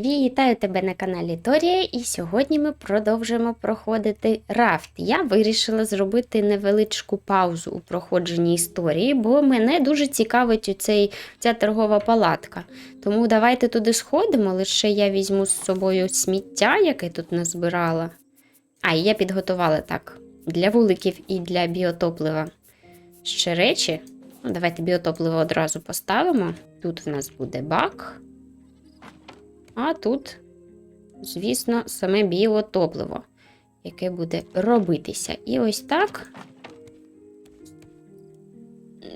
Вітаю тебе на каналі Торія, і сьогодні ми продовжуємо проходити рафт. Я вирішила зробити невеличку паузу у проходженні історії, бо мене дуже цікавить оцей, ця торгова палатка. Тому давайте туди сходимо, лише я візьму з собою сміття, яке тут назбирала. А, і я підготувала так для вуликів і для біотоплива ще речі. Ну, давайте біотопливо одразу поставимо. Тут в нас буде бак. А тут, звісно, саме біотопливо, яке буде робитися. І ось так.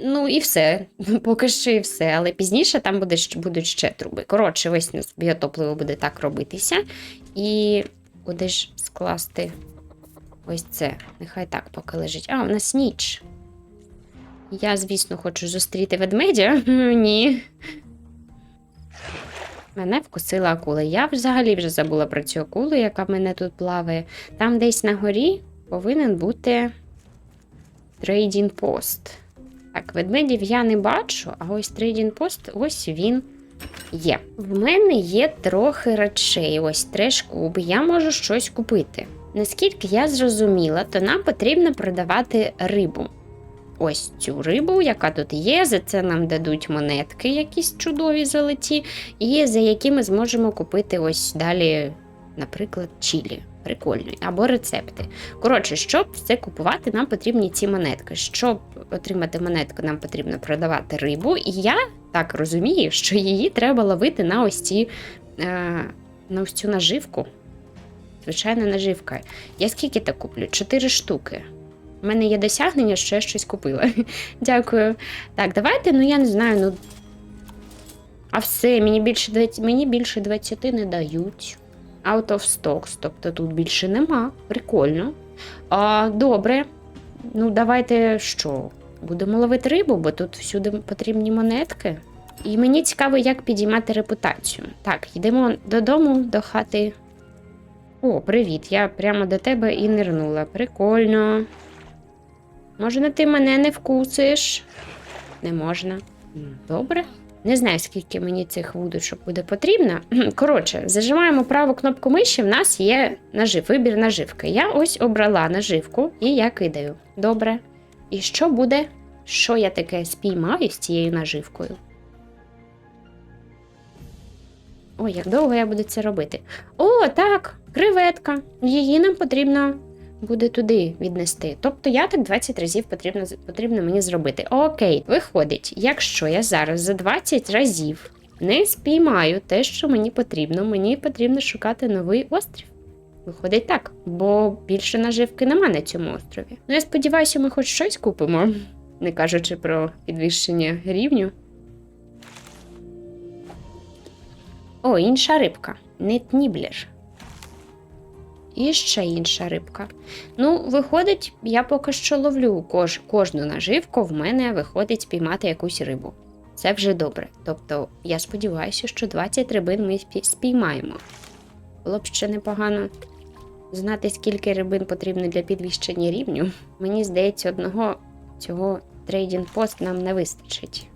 Ну, і все. Поки що і все. Але пізніше там буде, будуть ще труби. Коротше, нас біотопливо буде так робитися. І ж скласти ось це. Нехай так поки лежить. А, у нас ніч. Я, звісно, хочу зустріти ведмедя. Ні. Мене вкусила акула. Я взагалі вже забула про цю акулу, яка мене тут плаває. Там десь на горі повинен бути трейдінг пост. Так, ведмедів я не бачу, а ось трейдінг пост, ось він є. В мене є трохи речей, ось треш-куб, я можу щось купити. Наскільки я зрозуміла, то нам потрібно продавати рибу. Ось цю рибу, яка тут є, за це нам дадуть монетки, якісь чудові золоті, і за які ми зможемо купити ось далі, наприклад, чілі. Прикольні, або рецепти. Коротше, щоб це купувати, нам потрібні ці монетки. Щоб отримати монетку, нам потрібно продавати рибу. І я так розумію, що її треба ловити на ось ці е, на ось цю наживку. Звичайна наживка. Я скільки так куплю? Чотири штуки. У мене є досягнення, що я щось купила. Дякую. Так, давайте, ну я не знаю, ну. А все, мені більше 20, мені більше 20 не дають. Out of stocks, тобто тут більше нема. Прикольно. А, добре. Ну, давайте що? Будемо ловити рибу, бо тут всюди потрібні монетки. І мені цікаво, як підіймати репутацію. Так, йдемо додому, до хати. О, привіт! Я прямо до тебе і нирнула. Прикольно. Може, ти мене не вкусиш? Не можна. Добре. Не знаю, скільки мені цих вудочок буде потрібно. Коротше, зажимаємо праву кнопку миші, в нас є нажив, вибір наживки. Я ось обрала наживку і я кидаю. Добре. І що буде? Що я таке спіймаю з цією наживкою? Ой, як довго я буду це робити? О, так, креветка. Її нам потрібно буде туди віднести. Тобто я так 20 разів потрібно, потрібно мені зробити. Окей, виходить, якщо я зараз за 20 разів не спіймаю те, що мені потрібно, мені потрібно шукати новий острів. Виходить так, бо більше наживки нема на цьому острові. Ну, я сподіваюся, ми хоч щось купимо, не кажучи про підвищення рівню. О, інша рибка. Нетніблер. І ще інша рибка. Ну, виходить, я поки що ловлю кож, кожну наживку, в мене виходить спіймати якусь рибу. Це вже добре. Тобто, я сподіваюся, що 20 рибин ми спіймаємо. Було б ще непогано знати, скільки рибин потрібно для підвищення рівню. Мені здається, одного цього трейдінг пост нам не вистачить.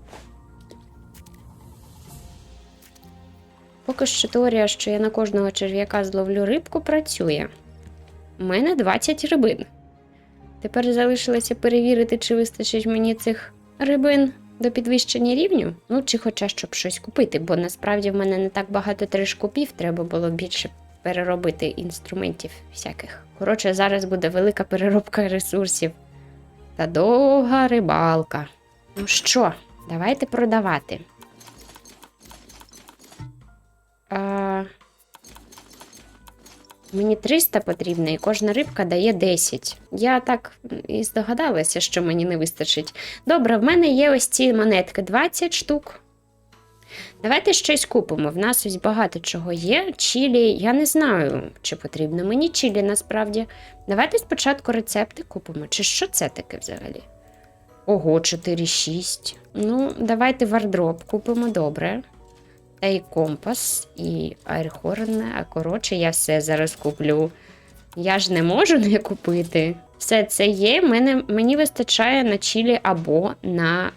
Поки що теорія, що я на кожного черв'яка зловлю рибку, працює. У мене 20 рибин. Тепер залишилося перевірити, чи вистачить мені цих рибин до підвищення рівню. Ну, чи хоча щоб щось купити, бо насправді в мене не так багато тришкупів, треба було більше переробити інструментів всяких. Коротше, зараз буде велика переробка ресурсів та довга рибалка. Ну що, давайте продавати. А... Мені 300 потрібно, і кожна рибка дає 10. Я так і здогадалася, що мені не вистачить. Добре, в мене є ось ці монетки 20 штук. Давайте щось купимо. В нас ось багато чого є. Чілі, я не знаю, чи потрібно мені чілі насправді. Давайте спочатку рецепти купимо. Чи що це таке взагалі? Ого, 4-6. Ну, давайте вардроп купимо, добре. Та і компас, і айрхорн, а коротше, я все зараз куплю. Я ж не можу не купити. Все це є. Мене, мені вистачає на чілі або на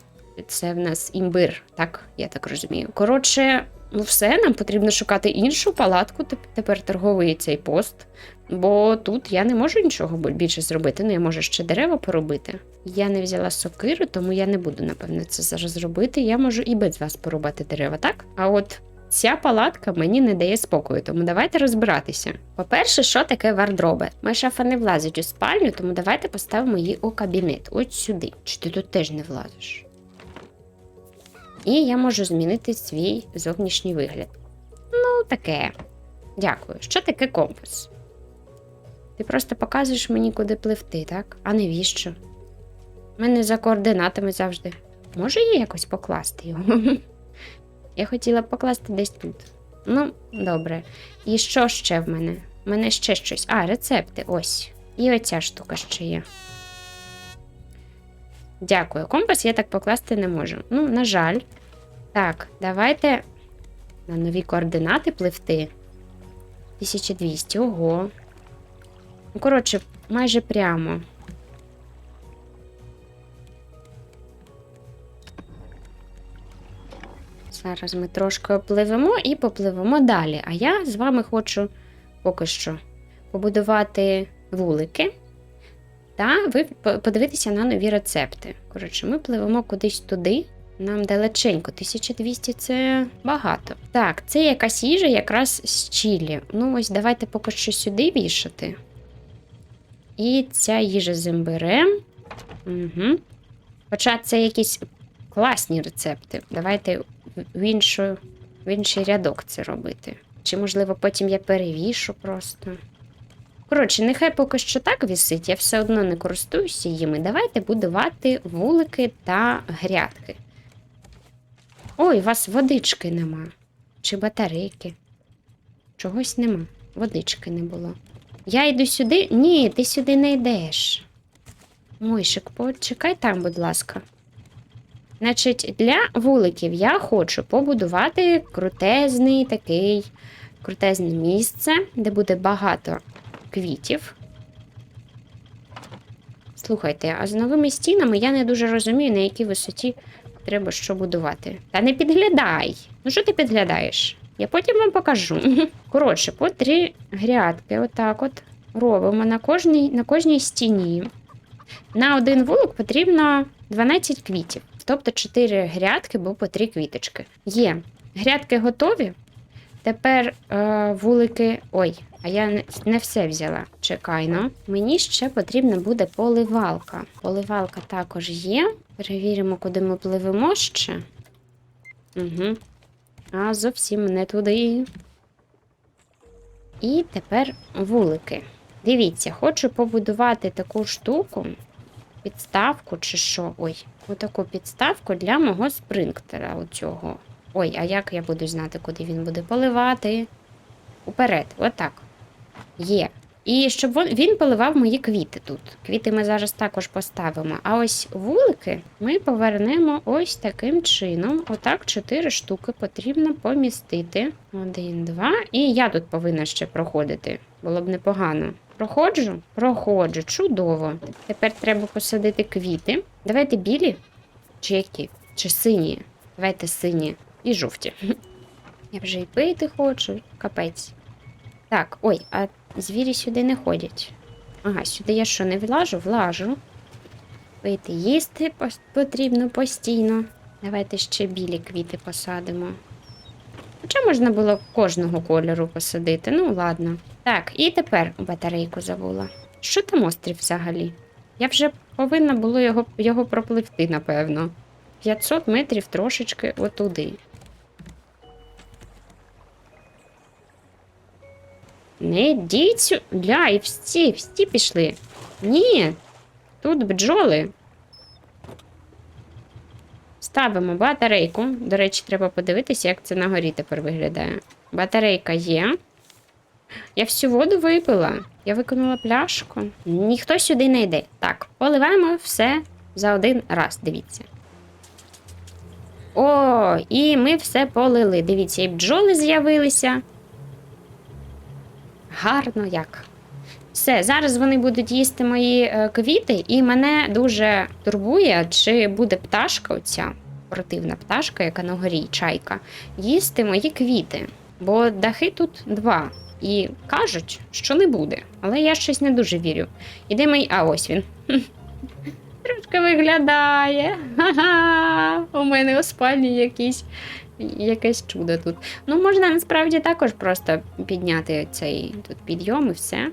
це в нас імбир, так? Я так розумію. Коротше, Ну, все, нам потрібно шукати іншу палатку, тепер торговий цей пост. Бо тут я не можу нічого більше зробити. Ну, я можу ще дерева поробити. Я не взяла сокиру, тому я не буду, напевне, це зараз робити. Я можу і без вас порубати дерева, так? А от ця палатка мені не дає спокою, тому давайте розбиратися. По-перше, що таке вардроби? Моя шафа не влазить у спальню, тому давайте поставимо її у кабінет. Ось сюди. Чи ти тут теж не влазиш? І я можу змінити свій зовнішній вигляд. Ну, таке. Дякую. Що таке компас? Ти просто показуєш мені, куди пливти, так? А навіщо? У мене за координатами завжди. Може я якось покласти його? Я хотіла покласти десь тут. Ну, добре. І що ще в мене? У мене ще щось. А, рецепти, ось. І оця штука ще є. Дякую. Компас я так покласти не можу. Ну, на жаль. Так, давайте на нові координати пливти. 1200, ого. Ну, коротше, майже прямо. Зараз ми трошки опливемо і попливемо далі. А я з вами хочу поки що побудувати вулики. Та ви подивитися на нові рецепти. Коротше, ми пливемо кудись туди. Нам далеченько, 1200 це багато. Так, це якась їжа якраз з чілі. Ну, ось давайте поки що сюди вішати. І ця їжа з імбирем. Угу. Хоча це якісь класні рецепти. Давайте в, іншу, в інший рядок це робити. Чи, можливо, потім я перевішу просто. Коротше, нехай поки що так вісить, я все одно не користуюся їми. Давайте будувати вулики та грядки. Ой, у вас водички нема. Чи батарейки? Чогось нема. Водички не було. Я йду сюди. Ні, ти сюди не йдеш. Мойшик, почекай там, будь ласка. Значить, для вуликів я хочу побудувати крутезний такий крутезне місце, де буде багато квітів. Слухайте, а з новими стінами я не дуже розумію, на якій висоті треба що будувати. Та не підглядай. Ну що ти підглядаєш? Я потім вам покажу. Коротше, по три грядки, отак от робимо на кожній, на кожній стіні. На один вулик потрібно 12 квітів. Тобто 4 грядки, бо по 3 квіточки. Є. Грядки готові. Тепер е, вулики. Ой, а я не, все взяла. Чекай, ну. Мені ще потрібна буде поливалка. Поливалка також є. Перевіримо, куди ми пливемо ще. Угу. А зовсім не туди. І тепер вулики. Дивіться, хочу побудувати таку штуку, підставку чи що. Ой, отаку підставку для мого спринктера. Оцього. Ой, а як я буду знати, куди він буде поливати? Уперед, отак. Є. І щоб він, поливав мої квіти тут. Квіти ми зараз також поставимо. А ось вулики ми повернемо ось таким чином. Отак, чотири штуки потрібно помістити. Один, два. І я тут повинна ще проходити. Було б непогано. Проходжу? Проходжу. Чудово. Тепер треба посадити квіти. Давайте білі. Чи які? Чи сині? Давайте сині і жовті. Я вже і пити хочу, капець. Так, ой, а звірі сюди не ходять. Ага, сюди я що, не влажу? Влажу. Пити їсти потрібно постійно. Давайте ще білі квіти посадимо. Хоча можна було кожного кольору посадити, ну ладно. Так, і тепер батарейку забула. Що там острів взагалі? Я вже повинна було його, його пропливти, напевно. 500 метрів трошечки отуди. Не йдіть сю... Ля, і всі, всі пішли. Ні, тут бджоли. Ставимо батарейку. До речі, треба подивитися, як це на горі тепер виглядає. Батарейка є. Я всю воду випила. Я виконала пляшку. Ніхто сюди не йде. Так, поливаємо все за один раз. Дивіться. О, і ми все полили. Дивіться, і бджоли з'явилися. Гарно як. Все, зараз вони будуть їсти мої е, квіти, і мене дуже турбує, чи буде пташка оця. противна пташка, яка на горі, чайка, їсти мої квіти. Бо дахи тут два. І кажуть, що не буде. Але я щось не дуже вірю. Іде мій. А ось він. Трошки виглядає. Ха-ха! У мене у спальні якийсь, якесь чудо тут. Ну, можна насправді також просто підняти цей тут підйом і все.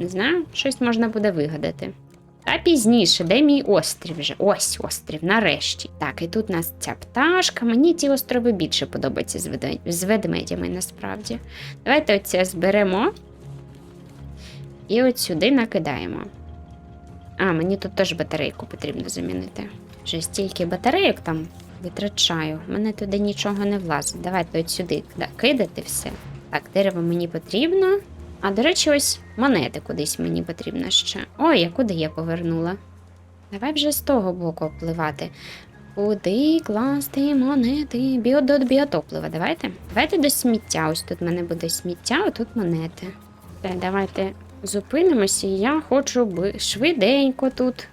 Не знаю, щось можна буде вигадати. Та пізніше, де мій острів вже? Ось острів, нарешті. Так, і тут у нас ця пташка. Мені ті острови більше подобаються з, веде- з ведмедями, насправді. Давайте оце зберемо. І от сюди накидаємо. А, мені тут теж батарейку потрібно замінити. Вже стільки батарейок там витрачаю. в мене туди нічого не влазить. Давайте от сюди кидати все. Так, дерево мені потрібно. А, до речі, ось монети кудись мені потрібно ще. Ой, а куди я повернула? Давай вже з того боку впливати. Куди класти монети? Біо до біотоплива. Давайте. Давайте до сміття. Ось тут в мене буде сміття, а тут монети. Так, давайте зупинимося. Я хочу швиденько тут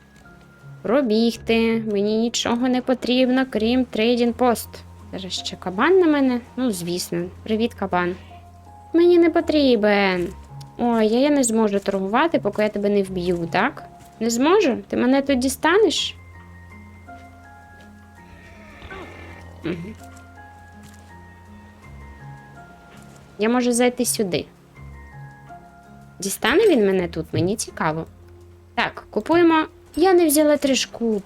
пробігти. Мені нічого не потрібно, крім трейдінг пост. Зараз ще кабан на мене. Ну, звісно, привіт, кабан. Мені не потрібен. Ой, я, я не зможу торгувати, поки я тебе не вб'ю, так? Не зможу? Ти мене тут дістанеш? Я можу зайти сюди. Дістане він мене тут, мені цікаво. Так, купуємо. Я не взяла тришкуб.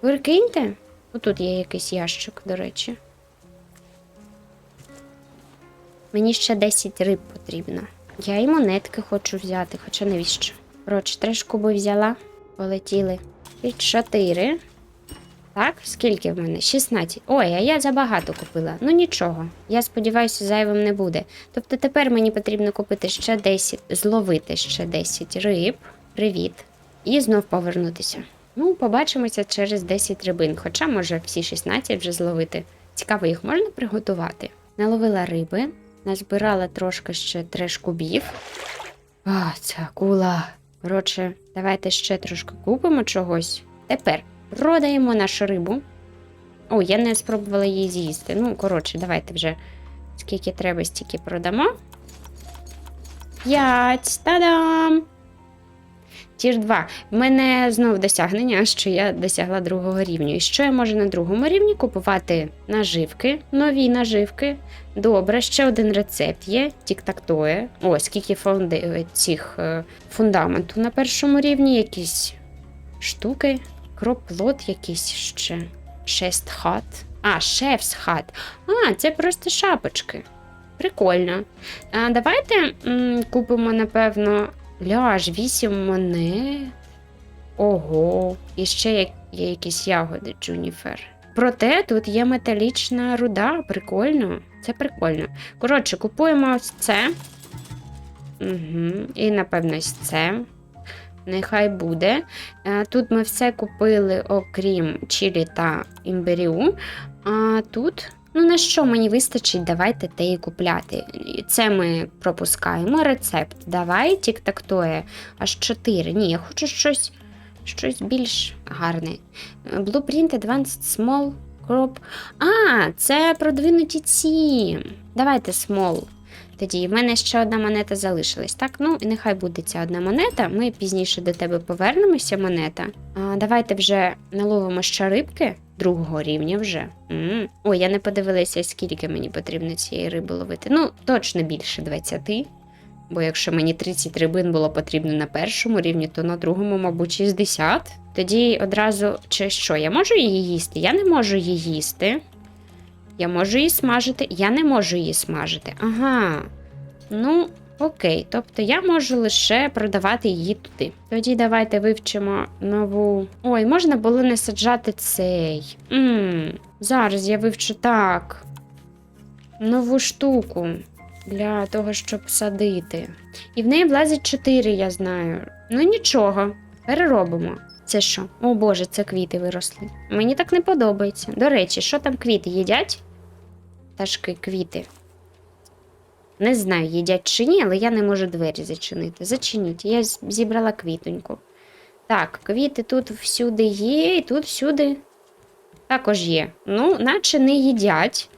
Прикиньте. Отут є якийсь ящик, до речі. Мені ще 10 риб потрібно. Я і монетки хочу взяти, хоча навіщо? Коротше, три шкуби взяла, полетіли. І 4. Так, скільки в мене? 16. Ой, а я забагато купила. Ну нічого. Я сподіваюся, зайвим не буде. Тобто тепер мені потрібно купити ще 10, зловити ще 10 риб. Привіт. І знов повернутися. Ну, побачимося через 10 рибин, хоча може всі 16 вже зловити. Цікаво, їх можна приготувати. Наловила риби, назбирала трошки ще треш кубів. А, ця акула. Коротше, давайте ще трошки купимо чогось. Тепер продаємо нашу рибу. О, я не спробувала її з'їсти. Ну, коротше, давайте вже скільки треба, стільки продамо. П'ять. Та-дам! Тір 2. В мене знов досягнення, що я досягла другого рівню. І що я можу на другому рівні купувати наживки, нові наживки. Добре, ще один рецепт є. Тік-так-тоє. О, скільки фонди, е, цих е, фундаменту на першому рівні, якісь штуки, кроплот якийсь ще. Шест хат. А, шефс хат. А, це просто шапочки. Прикольно. А, давайте м, купимо, напевно, ляж, 8 монет. Ого. І ще є, якісь ягоди, Джуніфер. Проте тут є металічна руда. Прикольно. Це прикольно. Коротше, купуємо ось це. Угу. І, напевно, ось це. Нехай буде. Е, Тут ми все купили, окрім чилі та імбирю. А тут, ну на що мені вистачить, давайте те і купляти. Це ми пропускаємо. Рецепт. Давай тік-так-тоє. Аж 4. Ні, я хочу щось, щось більш гарне. Blueprint Advanced Small Crop. А, це продвинуті ці. Давайте small. Тоді в мене ще одна монета залишилась. Так, ну і нехай буде ця одна монета. Ми пізніше до тебе повернемося, монета. А, давайте вже наловимо ще рибки другого рівня вже. м Ой, я не подивилася, скільки мені потрібно цієї риби ловити. Ну, точно більше 20. Бо якщо мені 30 рибин було потрібно на першому рівні, то на другому, мабуть, 60. Тоді одразу, чи що, я можу її їсти? Я не можу її їсти. Я можу її смажити, я не можу її смажити. Ага. Ну, окей. Тобто я можу лише продавати її туди. Тоді давайте вивчимо нову. Ой, можна було не саджати цей. м Зараз я вивчу так. Нову штуку для того, щоб садити. І в неї влазить 4, я знаю. Ну нічого, переробимо. Це що? О Боже, це квіти виросли. Мені так не подобається. До речі, що там квіти їдять? Пташки, квіти. Не знаю, їдять чи ні, але я не можу двері зачинити. Зачиніть, я зібрала квітоньку. Так, квіти тут всюди є, і тут всюди також є. Ну, наче не їдять.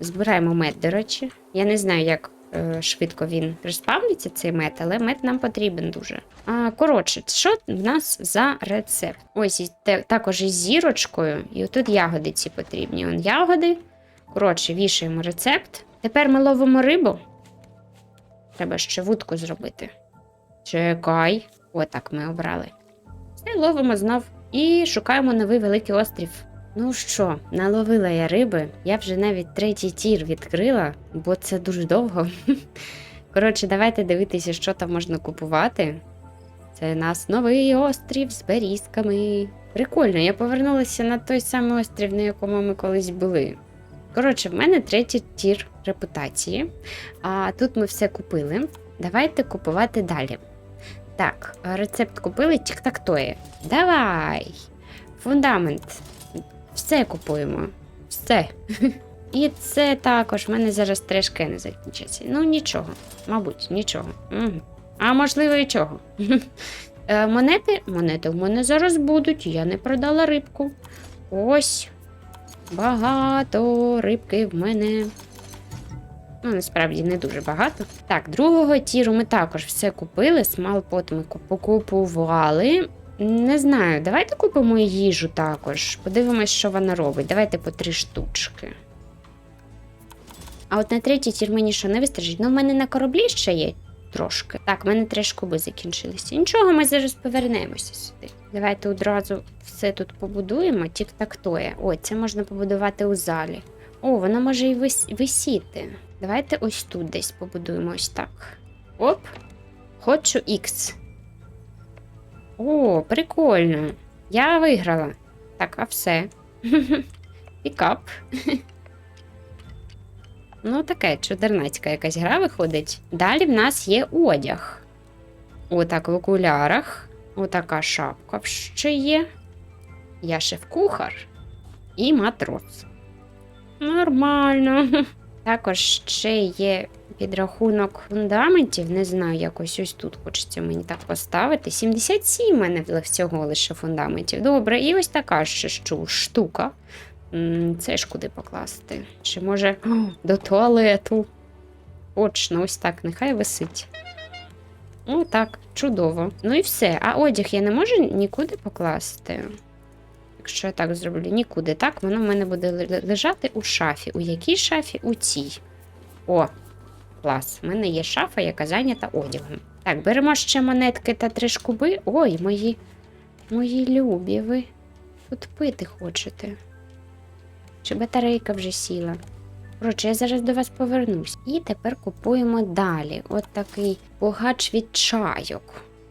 Збираємо мед, до речі. Я не знаю, як е, швидко він приспавниться, цей мед, але мед нам потрібен дуже. А, коротше, що в нас за рецепт? Ось і те- також із зірочкою, і отут ягоди ці потрібні. Он ягоди. Коротше, вішаємо рецепт. Тепер ми ловимо рибу. Треба ще вудку зробити. Чекай. Отак ми обрали. Все, ловимо знов і шукаємо новий великий острів. Ну що, наловила я риби. Я вже навіть третій тір відкрила, бо це дуже довго. Коротше, давайте дивитися, що там можна купувати. Це нас новий острів з берізками. Прикольно, я повернулася на той самий острів, на якому ми колись були. Коротше, в мене третій тір репутації. А тут ми все купили. Давайте купувати далі. Так, рецепт купили тік-так-тоє. Давай! Фундамент. Все купуємо. Все. І це також. В мене зараз трешки не закінчаться. Ну, нічого. Мабуть, нічого. А можливо, і чого. Е, Монети? Монети в мене зараз будуть. Я не продала рибку. Ось. Багато рибки в мене. Ну, насправді не дуже багато. Так, другого тіру ми також все купили. Смалпот ми покупували. Не знаю, давайте купимо їжу також. Подивимось, що вона робить. Давайте по три штучки. А от на третій тір мені що не вистачить? Ну, в мене на кораблі ще є трошки. Так, в мене три шкуби закінчилися. Нічого, ми зараз повернемося сюди. Давайте одразу все тут побудуємо. Тік-так-тоє. О, це можна побудувати у залі. О, воно може і вис- висіти. Давайте ось тут десь побудуємо ось так. Оп. Хочу X. О, прикольно. Я виграла. Так, а все. Пікап. Ну, таке чудернацька якась гра виходить. Далі в нас є одяг. Отак в окулярах. Отака шапка ще є. Я шеф-кухар і матрос. Нормально. Також ще є підрахунок фундаментів. Не знаю, якось ось тут хочеться мені так поставити. 77 в мене всього лише фундаментів. Добре, і ось така ще штука. Це ж куди покласти? Чи може до туалету? Точно, ось так, нехай висить. О, так, чудово. Ну і все. А одяг я не можу нікуди покласти. Якщо я так зроблю, нікуди. Так, воно в мене буде лежати у шафі. У якій шафі? У цій. О, клас. У мене є шафа, яка зайнята одягом. Так, беремо ще монетки та три шкуби. Ой, мої, мої любі, ви тут пити хочете. Чи батарейка вже сіла? Коротше, я зараз до вас повернусь. І тепер купуємо далі. От такий погач від чайок.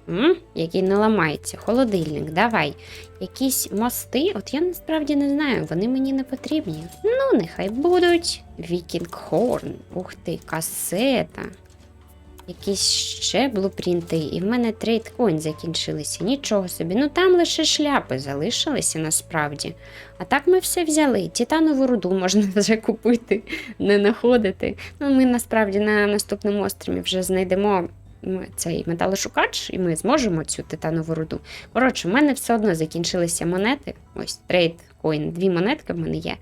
М? Який не ламається. Холодильник, давай. Якісь мости, от я насправді не знаю, вони мені не потрібні. Ну, нехай будуть. Вікінг Хорн. Ух ти, касета. Якісь ще блупринти, і в мене трейдкоін закінчилися. Нічого собі. Ну там лише шляпи залишилися насправді. А так ми все взяли. Титанову руду можна вже купити, не знаходити. Ну, ми насправді на наступному острові вже знайдемо цей металошукач, і ми зможемо цю титанову руду. Коротше, в мене все одно закінчилися монети. Ось трейд коін, дві монетки в мене є.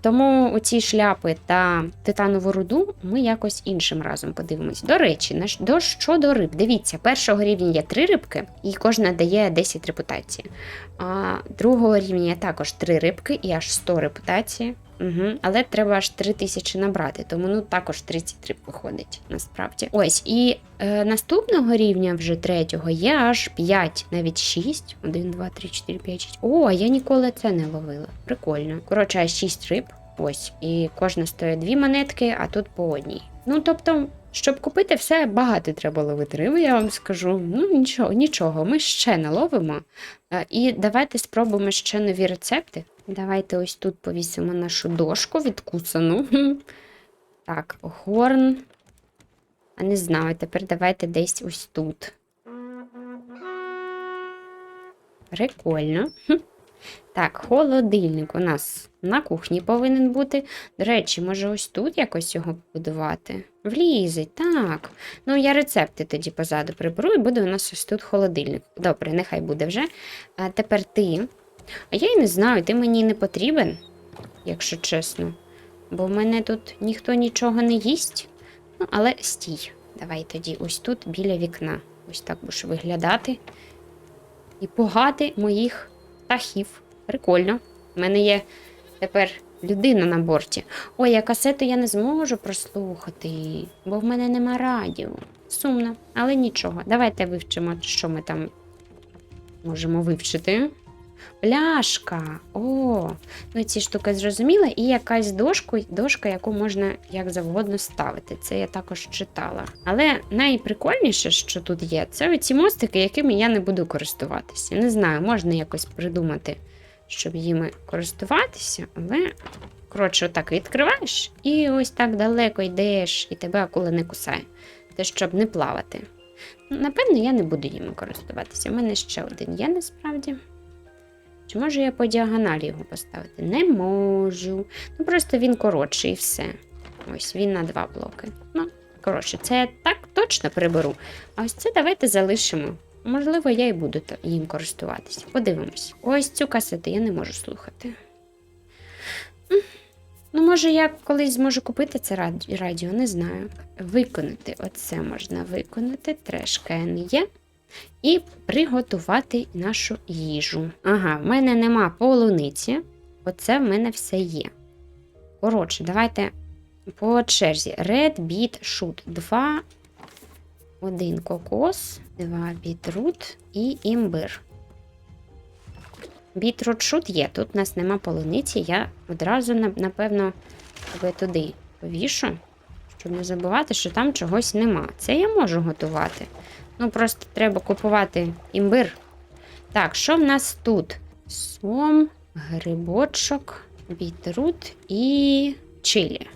Тому оці шляпи та титанову руду ми якось іншим разом подивимось. До речі, до щодо риб. Дивіться, першого рівня є три рибки, і кожна дає 10 репутації. А другого рівня також три рибки і аж 100 репутації. Угу. Але треба аж 3 тисячі набрати, тому ну також 30 риб виходить насправді. Ось, і е, наступного рівня, вже третього, є аж 5, навіть 6. 1, 2, 3, 4, 5, 6. О, я ніколи це не ловила. Прикольно. Коротше, аж 6 риб. Ось. І кожна стоїть дві монетки, а тут по одній. Ну, тобто, щоб купити все, багато треба ловити риби, я вам скажу. Ну, нічого, нічого, ми ще наловимо. Е, І давайте спробуємо ще нові рецепти. Давайте ось тут повісимо нашу дошку відкусану. Так, горн. А не знаю, тепер давайте десь ось тут. Прикольно. Так, холодильник у нас на кухні повинен бути. До речі, може ось тут якось його побудувати? Влізить, так. Ну, я рецепти тоді позаду приберу, і буде у нас ось тут холодильник. Добре, нехай буде вже. А тепер ти А я й не знаю, ти мені не потрібен, якщо чесно. Бо в мене тут ніхто нічого не їсть. Ну, але стій. Давай тоді ось тут біля вікна. Ось так будеш виглядати. І пугати моїх птахів. Прикольно. У мене є тепер людина на борті. Ой, а касету я не зможу прослухати, бо в мене нема радіо. Сумно, але нічого. Давайте вивчимо, що ми там можемо вивчити. Пляшка. О, ну ці штуки зрозуміла, і якась дошку, дошка, яку можна як завгодно ставити. Це я також читала. Але найприкольніше, що тут є, це оці мостики, якими я не буду користуватися. Не знаю, можна якось придумати, щоб їми користуватися, але. Коротше, отак відкриваєш і ось так далеко йдеш, і тебе акула не кусає. Це щоб не плавати. Напевно, я не буду їм користуватися. У мене ще один є насправді. Чи можу я по діагоналі його поставити? Не можу. Ну просто він коротший і все. Ось він на два блоки. Ну, коротше, це я так точно приберу. А ось це давайте залишимо. Можливо, я і буду їм користуватися. Подивимось. Ось цю касету я не можу слухати. Ну, може, я колись зможу купити це радіо, не знаю. Виконати оце можна виконати. Трешкен є. І приготувати нашу їжу. Ага, в мене нема полуниці. Оце в мене все є. Коротше, давайте по черзі. Red Beet Shoot. Два. Один кокос, два бітрут і імбир. Бітрут шут є. Тут у нас нема полуниці. Я одразу, напевно, туди повішу, щоб не забувати, що там чогось нема. Це я можу готувати. Ну, просто треба купувати імбир. Так, що в нас тут? Сом, грибочок, бітрут і чилі.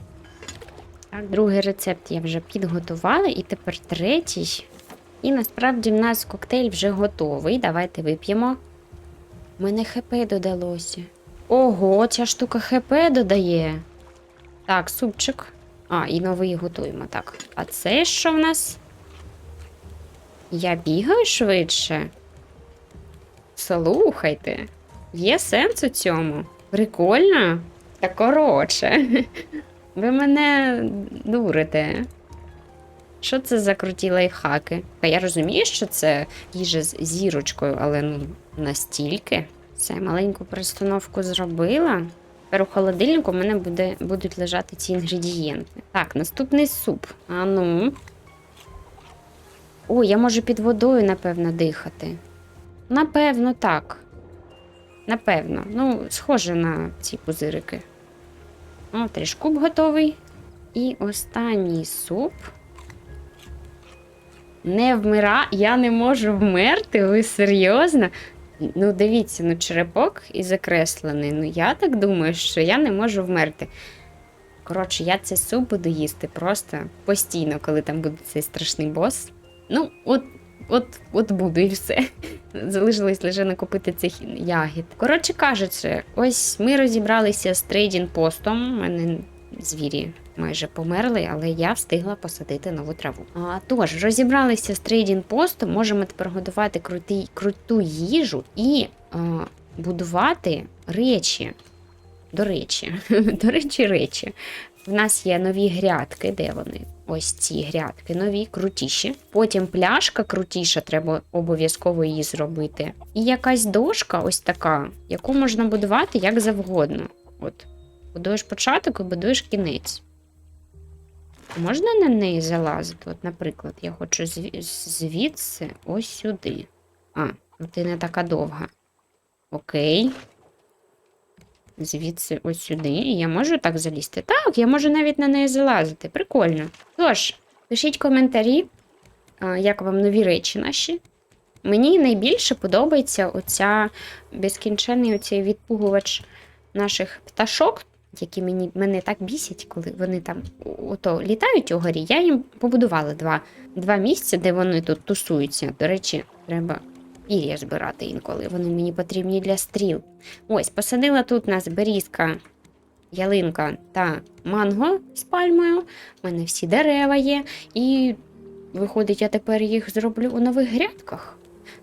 Так, другий рецепт я вже підготувала, і тепер третій. І насправді в нас коктейль вже готовий. Давайте вип'ємо. У мене ХП додалося. Ого, ця штука ХП додає. Так, супчик. А, і новий готуємо. Так. А це що в нас? Я бігаю швидше. Слухайте, є сенс у цьому. Прикольно? Та коротше. Ви мене дурите. Що це за круті лайфхаки? Та Я розумію, що це їжа з зірочкою, але ну настільки. Це маленьку перестановку зробила. Тепер у холодильнику у мене буде, будуть лежати ці інгредієнти. Так, наступний суп. А ну. О, я можу під водою, напевно, дихати. Напевно, так. Напевно. Ну, схоже на ці пузирики. О, трішкуб готовий. І останній суп. Не вмира. Я не можу вмерти. Ви серйозно? Ну, дивіться, ну черепок і закреслений. Ну, я так думаю, що я не можу вмерти. Коротше, я цей суп буду їсти просто постійно, коли там буде цей страшний бос. Ну, от, от, от буду і все. Залишилось лише накупити цих ягід. Коротше кажучи, ось ми розібралися з трейдінг постом. У мене звірі майже померли, але я встигла посадити нову траву. А, тож, розібралися з трейдінг постом, можемо тепер готувати крутий, круту їжу і а, будувати речі. До речі, до речі, речі. В нас є нові грядки, де вони? Ось ці грядки, нові, крутіші. Потім пляшка крутіша, треба обов'язково її зробити. І якась дошка, ось така, яку можна будувати як завгодно. От, будуєш початок і будуєш кінець. Можна на неї залазити? От, наприклад, я хочу зві- звідси ось сюди. А, ну ти не така довга. Окей. Звідси ось сюди. І я можу так залізти. Так, я можу навіть на неї залазити. Прикольно. Тож, пишіть коментарі, як вам нові речі наші. Мені найбільше подобається оця безкінченний оцей відпугувач наших пташок, які мені, мене так бісять, коли вони там ото літають угорі. Я їм побудувала два, два місця, де вони тут тусуються. До речі, треба пір'я збирати інколи. Вони мені потрібні для стріл. Ось, посадила тут нас берізка, ялинка та манго з пальмою. У мене всі дерева є. І виходить, я тепер їх зроблю у нових грядках.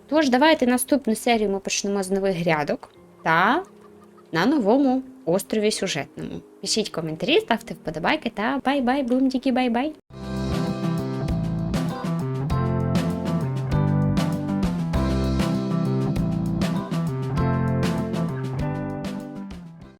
Тож, давайте наступну серію ми почнемо з нових грядок. та на новому острові сюжетному. Пишіть коментарі, ставте вподобайки та бай-бай, бумдіки, бай-бай!